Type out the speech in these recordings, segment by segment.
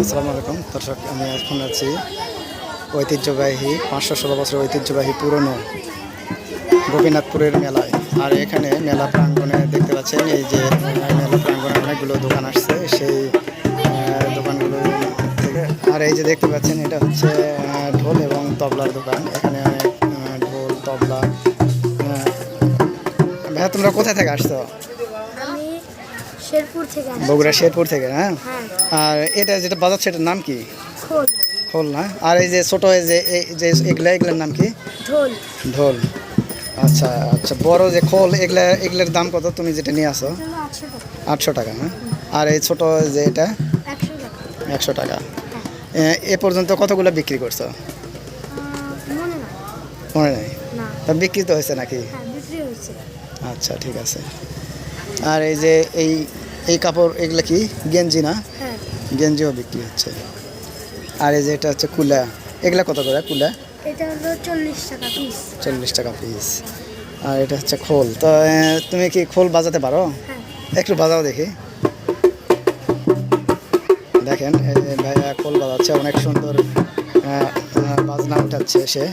আসসালামু আলাইকুম দর্শক আমি এখন আছি ঐতিহ্যবাহী পাঁচশো ষোলো বছর ঐতিহ্যবাহী পুরনো গোপীনাথপুরের মেলায়। আর এখানে মেলা প্রাঙ্গণে দেখতে পাচ্ছেন এই যে মেলা প্রাঙ্গণে অনেকগুলো দোকান আসছে সেই দোকানগুলো আর এই যে দেখতে পাচ্ছেন এটা হচ্ছে ঢোল এবং তবলার দোকান। এখানে অনেক ঢোল তবলা ভাইয়া তোমরা কোথায় থেকে আসছো? শেরপুর থেকে বগুড়া শেরপুর থেকে হ্যাঁ? হ্যাঁ। আর এটা যেটা বাজাচ্ছে এটার নাম কি? খোল। না? আর এই যে ছোট যে এই যে এগুলা এগুলোর নাম কি? ঢোল। ঢোল। আচ্ছা আচ্ছা বড় যে খোল এগুলা এগুলোর দাম কত তুমি যেটা নিয়ে আসো? আটশো টাকা। হ্যাঁ আর এই ছোট যে এটা? একশো টাকা। এ- এ পর্যন্ত কতগুলো বিক্রি করছ? মনে নাই। তা বিক্রি তো হয়েছে নাকি? হ্যাঁ আচ্ছা ঠিক আছে। আর এই যে এই এই কাপড় এগুলো কি? গেঞ্জি না? হ্যাঁ। গেঞ্জিও বিক্রি হচ্ছে। আর এই যে এটা হচ্ছে কুলা। এগুলা কত করে কুলা? এটা হলো চল্লিশ টাকা পিস চল্লিশ টাকা পিস আর এটা হচ্ছে খোল। তো তুমি কি খোল বাজাতে পারো? হ্যাঁ। একটু বাজাও দেখি। দেখেন ভাইয়া খোল বাজাচ্ছে। অনেক সুন্দর বাজনা উঠাচ্ছে সে।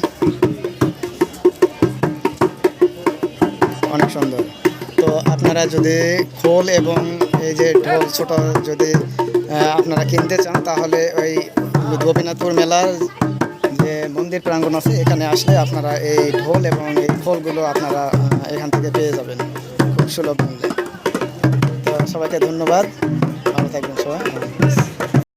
অনেক সুন্দর। তো আপনারা যদি খোল এবং এই যে ঢোল ছোট যদি আপনারা কিনতে চান, তাহলে ওই গোপীনাথপুর মেলার যে মন্দির প্রাঙ্গণ আছে, এখানে আসলে আপনারা এই ঢোল এবং এই খোলগুলো আপনারা এখান থেকে পেয়ে যাবেন খুব সুলভ মূল্যে। তো সবাইকে ধন্যবাদ। ভালো থাকবেন সবাই।